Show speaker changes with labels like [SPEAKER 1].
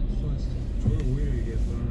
[SPEAKER 1] 네,
[SPEAKER 2] 저는 오히려 이게 그런